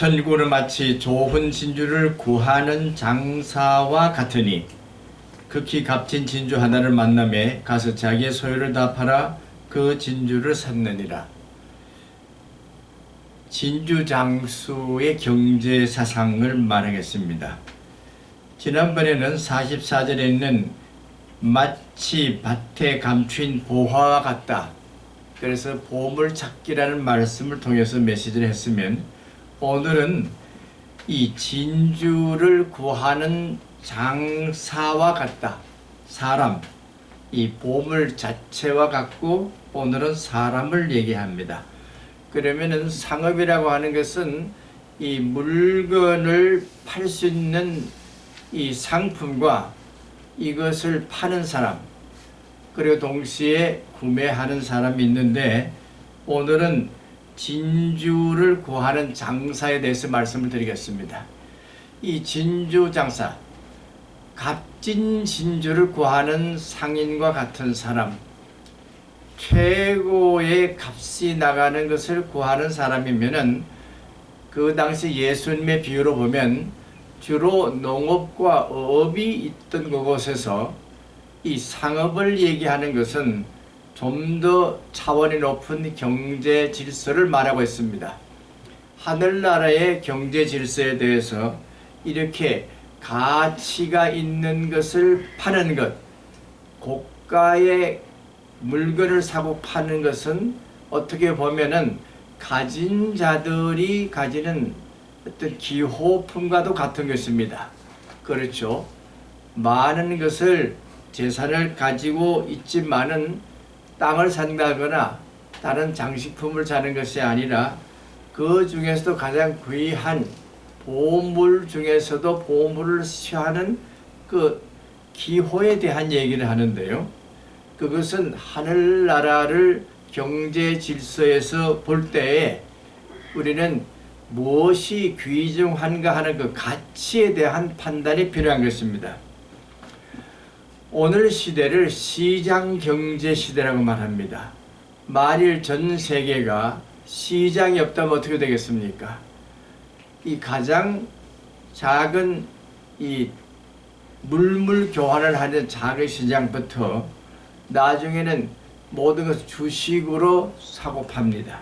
천국은 마치 좋은 진주를 구하는 장사와 같으니 극히 값진 진주 하나를 만남에 가서 자기의 소유를 다 팔아 그 진주를 샀느니라. 진주 장수의 경제 사상을 말하겠습니다. 지난번에는 44절에 있는 마치 밭에 감추인 보화와 같다. 그래서 보물 찾기라는 말씀을 통해서 메시지를 했으면 오늘은 이 진주를 구하는 장사와 같다. 사람, 이 보물 자체와 같고 오늘은 사람을 얘기합니다. 그러면은 상업이라고 하는 것은 이 물건을 팔 수 있는 이 상품과 이것을 파는 사람 그리고 동시에 구매하는 사람이 있는데 오늘은 진주를 구하는 장사에 대해서 말씀을 드리겠습니다. 이 진주 장사 값진 진주를 구하는 상인과 같은 사람 최고의 값이 나가는 것을 구하는 사람이면은 그 당시 예수님의 비유로 보면 주로 농업과 어업이 있던 그곳에서 이 상업을 얘기하는 것은 좀 더 차원이 높은 경제 질서를 말하고 있습니다. 하늘나라의 경제 질서에 대해서 이렇게 가치가 있는 것을 파는 것, 고가의 물건을 사고 파는 것은 어떻게 보면은 가진 자들이 가지는 어떤 기호품과도 같은 것입니다. 그렇죠. 많은 것을 재산을 가지고 있지만은 땅을 산다거나 다른 장식품을 사는 것이 아니라 그 중에서도 가장 귀한 보물 중에서도 보물을 취하는 그 기호에 대한 얘기를 하는데요. 그것은 하늘나라를 경제 질서에서 볼 때에 우리는 무엇이 귀중한가 하는 그 가치에 대한 판단이 필요한 것입니다. 오늘 시대를 시장 경제 시대라고 말합니다. 만일 전 세계가 시장이 없다면 어떻게 되겠습니까? 이 가장 작은 이 물물 교환을 하는 작은 시장부터 나중에는 모든 것을 주식으로 사고 팝니다.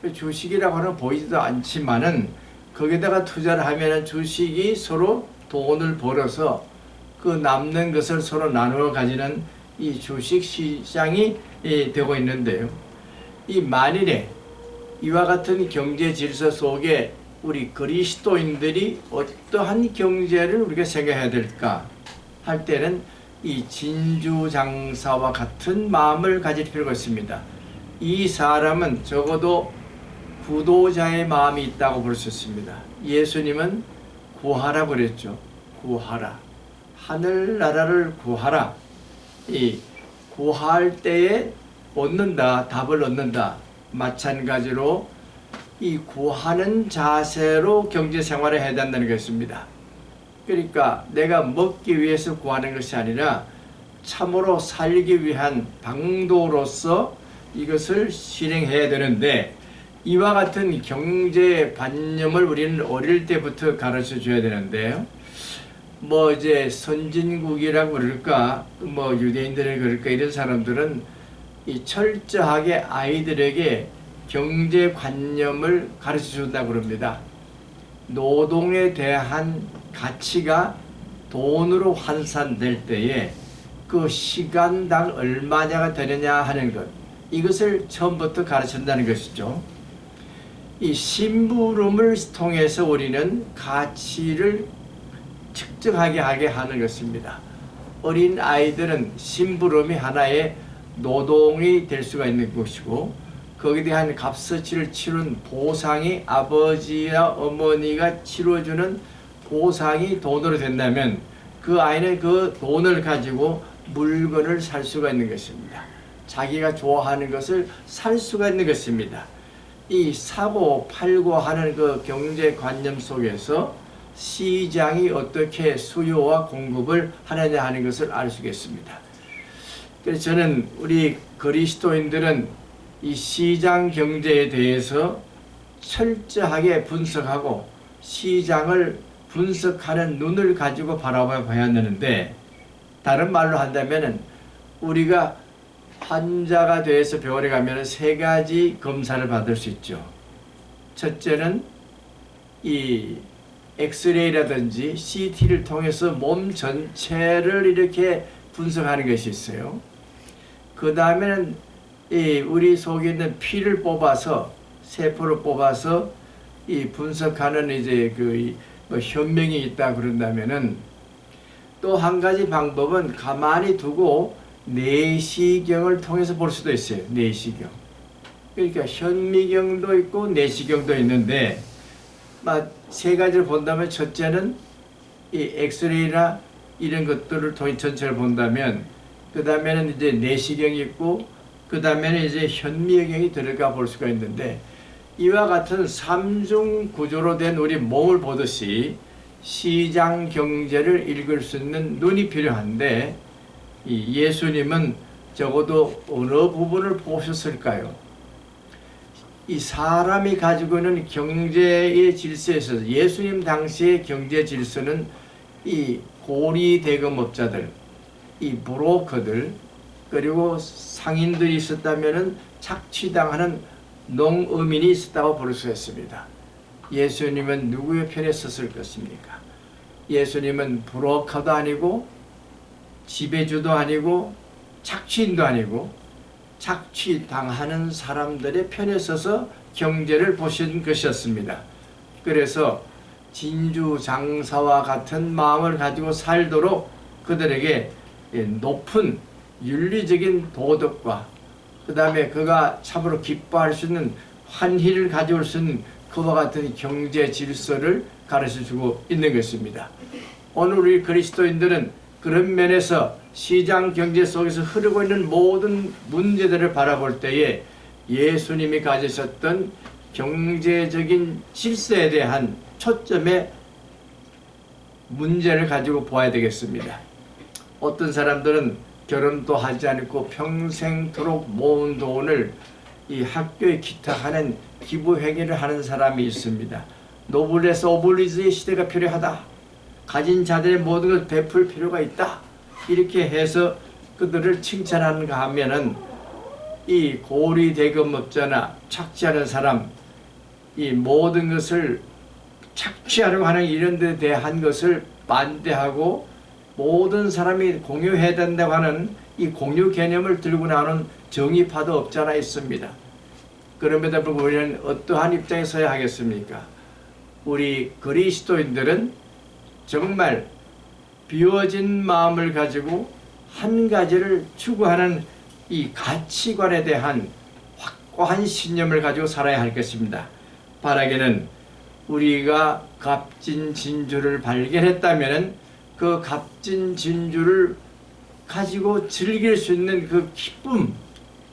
그 주식이라고 하는 보이지도 않지만은 거기다가 투자를 하면은 주식이 서로 돈을 벌어서 그 남는 것을 서로 나누어 가지는 이 주식 시장이 이 되고 있는데요. 이 만일에 이와 같은 경제 질서 속에 우리 그리스도인들이 어떠한 경제를 우리가 생각해야 될까 할 때는 이 진주 장사와 같은 마음을 가질 필요가 있습니다. 이 사람은 적어도 구도자의 마음이 있다고 볼 수 있습니다. 예수님은 구하라 그랬죠. 구하라. 하늘나라를 구하라. 이 구할 때에 얻는다. 답을 얻는다. 마찬가지로 이 구하는 자세로 경제 생활을 해야 된다는 것입니다. 그러니까 내가 먹기 위해서 구하는 것이 아니라 참으로 살기 위한 방도로서 이것을 실행해야 되는데 이와 같은 경제 관념을 우리는 어릴 때부터 가르쳐 줘야 되는데요. 뭐 이제 선진국이라고 그럴까, 뭐 유대인들이 그럴까 이런 사람들은 이 철저하게 아이들에게 경제 관념을 가르쳐 준다고 그럽니다. 노동에 대한 가치가 돈으로 환산될 때에 그 시간당 얼마냐가 되느냐 하는 것 이것을 처음부터 가르친다는 것이죠. 이 심부름을 통해서 우리는 가치를 측정하게 하게 하는 것입니다. 어린 아이들은 심부름이 하나의 노동이 될 수가 있는 것이고 거기에 대한 값어치를 치른 보상이 아버지와 어머니가 치러주는 보상이 돈으로 된다면 그 아이는 그 돈을 가지고 물건을 살 수가 있는 것입니다. 자기가 좋아하는 것을 살 수가 있는 것입니다. 이 사고 팔고 하는 그 경제 관념 속에서 시장이 어떻게 수요와 공급을 하느냐 하는 것을 알 수 있겠습니다. 그래서 저는 우리 그리스도인들은 이 시장 경제에 대해서 철저하게 분석하고 시장을 분석하는 눈을 가지고 바라봐야 되는데 다른 말로 한다면은 우리가 환자가 돼서 병원에 가면 세 가지 검사를 받을 수 있죠. 첫째는 이 엑스레이라든지 CT를 통해서 몸 전체를 이렇게 분석하는 것이 있어요. 그 다음에는 이 우리 속에 있는 피를 뽑아서 세포를 뽑아서 이 분석하는 이제 그 뭐 현명이 있다 그런다면은 또 한 가지 방법은 가만히 두고 내시경을 통해서 볼 수도 있어요. 내시경. 그러니까 현미경도 있고 내시경도 있는데 막 세 가지를 본다면 첫째는 이 엑스레이나 이런 것들을 통해 전체를 본다면 그 다음에는 이제 내시경이 있고 그 다음에는 이제 현미경이 들어가 볼 수가 있는데 이와 같은 삼중 구조로 된 우리 몸을 보듯이 시장 경제를 읽을 수 있는 눈이 필요한데 이 예수님은 적어도 어느 부분을 보셨을까요? 이 사람이 가지고 있는 경제의 질서에서 예수님 당시의 경제 질서는 이 고리 대금업자들, 이 브로커들 그리고 상인들이 있었다면은 착취당하는 농어민이 있었다고 볼 수 있습니다. 예수님은 누구의 편에 섰을 것입니까? 예수님은 브로커도 아니고 지배주도 아니고 착취인도 아니고 착취당하는 사람들의 편에 서서 경제를 보신 것이었습니다. 그래서 진주 장사와 같은 마음을 가지고 살도록 그들에게 예, 높은 윤리적인 도덕과 그 다음에 그가 참으로 기뻐할 수 있는 환희를 가져올 수 있는 그와 같은 경제 질서를 가르쳐 주고 있는 것입니다. 오늘 우리 그리스도인들은 그런 면에서 시장 경제 속에서 흐르고 있는 모든 문제들을 바라볼 때에 예수님이 가지셨던 경제적인 질서에 대한 초점의 문제를 가지고 보아야 되겠습니다. 어떤 사람들은 결혼도 하지 않고 평생토록 모은 돈을 이 학교에 기탁하는 기부 행위를 하는 사람이 있습니다. 노블레스 오블리즈의 시대가 필요하다. 가진 자들의 모든 걸 베풀 필요가 있다. 이렇게 해서 그들을 칭찬하는가 하면은 이 고리 대금업자나 착취하는 사람 이 모든 것을 착취하려고 하는 이런 데 대한 것을 반대하고 모든 사람이 공유해야 된다고 하는 이 공유 개념을 들고 나오는 정의파도 없잖아 있습니다. 그럼에도 불구하고 우리는 어떠한 입장에 서야 하겠습니까? 우리 그리스도인들은 정말 비워진 마음을 가지고 한 가지를 추구하는 이 가치관에 대한 확고한 신념을 가지고 살아야 할 것입니다. 바라기는 우리가 값진 진주를 발견했다면 그 값진 진주를 가지고 즐길 수 있는 그 기쁨,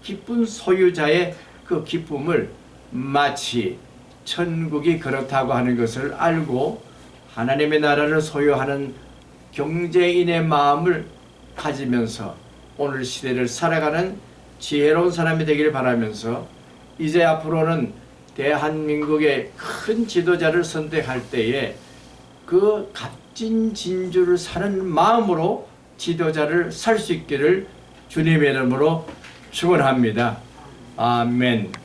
기쁜 소유자의 그 기쁨을 마치 천국이 그렇다고 하는 것을 알고 하나님의 나라를 소유하는 경제인의 마음을 가지면서 오늘 시대를 살아가는 지혜로운 사람이 되기를 바라면서 이제 앞으로는 대한민국의 큰 지도자를 선택할 때에 그 값진 진주를 사는 마음으로 지도자를 살 수 있기를 주님의 이름으로 축원합니다. 아멘.